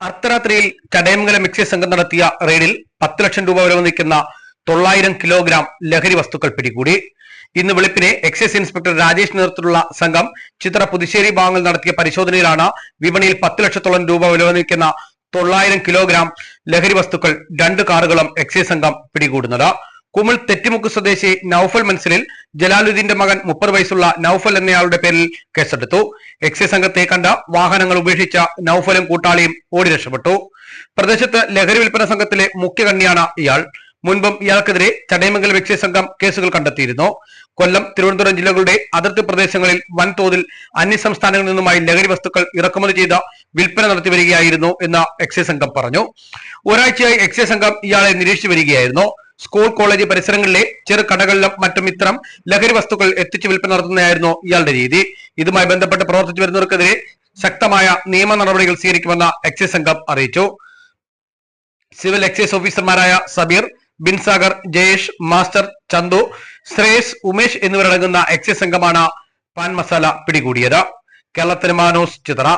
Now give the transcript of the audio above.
അർദ്ധരാത്രിയിൽ ചടയമംഗലം മിക്സി സംഘം നടത്തിയ റെയ്ഡിൽ പത്ത് ലക്ഷം രൂപ വില നിൽക്കുന്ന തൊള്ളായിരം കിലോഗ്രാം ലഹരി വസ്തുക്കൾ പിടികൂടി. ഇന്ന് വെളുപ്പിനെ എക്സൈസ് ഇൻസ്പെക്ടർ രാജേഷ് നേതൃത്വത്തിലുള്ള സംഘം ചിത്ര പുതുശ്ശേരി ഭാഗങ്ങൾ നടത്തിയ പരിശോധനയിലാണ് വിപണിയിൽ പത്ത് ലക്ഷത്തോളം രൂപ വില നിൽക്കുന്ന തൊള്ളായിരം കിലോഗ്രാം ലഹരി വസ്തുക്കൾ രണ്ട് കാറുകളും എക്സൈസ് സംഘം പിടികൂടുന്നത്. കുമിൾ തെറ്റിമുക്ക് സ്വദേശി നൌഫൽ മൻസിലിൽ ജലാലുദ്ദീന്റെ മകൻ മുപ്പത് വയസ്സുള്ള നൌഫൽ എന്നയാളുടെ പേരിൽ കേസെടുത്തു. എക്സൈസ് സംഘത്തെ കണ്ട വാഹനങ്ങൾ ഉപേക്ഷിച്ച നൌഫലും കൂട്ടാളിയും ഓടി രക്ഷപ്പെട്ടു. പ്രദേശത്ത് ലഹരി വിൽപ്പന സംഘത്തിലെ മുഖ്യ കണ്ണിയാണ് ഇയാൾ. മുൻപും ഇയാൾക്കെതിരെ ചടയമംഗലം എക്സൈസ് സംഘം കേസുകൾ കണ്ടെത്തിയിരുന്നു. കൊല്ലം തിരുവനന്തപുരം ജില്ലകളുടെ അതിർത്തി പ്രദേശങ്ങളിൽ വൻതോതിൽ അന്യസംസ്ഥാനങ്ങളിൽ നിന്നുമായി ലഹരി വസ്തുക്കൾ ഇറക്കുമതി ചെയ്ത വിൽപ്പന നടത്തി വരികയായിരുന്നു എന്ന് എക്സൈസ് സംഘം പറഞ്ഞു. ഒരാഴ്ചയായി എക്സൈസ് സംഘം ഇയാളെ നിരീക്ഷിച്ചു വരികയായിരുന്നു. സ്കൂൾ കോളേജ് പരിസരങ്ങളിലെ ചെറു കടകളിലും മറ്റും ഇത്തരം ലഹരി വസ്തുക്കൾ എത്തിച്ചു വിൽപ്പന നടത്തുന്നതായിരുന്നു ഇയാളുടെ രീതി. ഇതുമായി ബന്ധപ്പെട്ട് പ്രവർത്തിച്ചു വരുന്നവർക്കെതിരെ ശക്തമായ നിയമ നടപടികൾ സ്വീകരിക്കുമെന്ന് എക്സൈസ് സംഘം അറിയിച്ചു. സിവിൽ എക്സൈസ് ഓഫീസർമാരായ സബീർ ബിൻസാഗർ ജയേഷ് മാസ്റ്റർ ചന്തു ശ്രേയസ് ഉമേഷ് എന്നിവരടങ്ങുന്ന എക്സൈസ് സംഘമാണ് പാൻ മസാല പിടികൂടിയത്. കേരളത്തിന് മാനോസ് ചിത്ര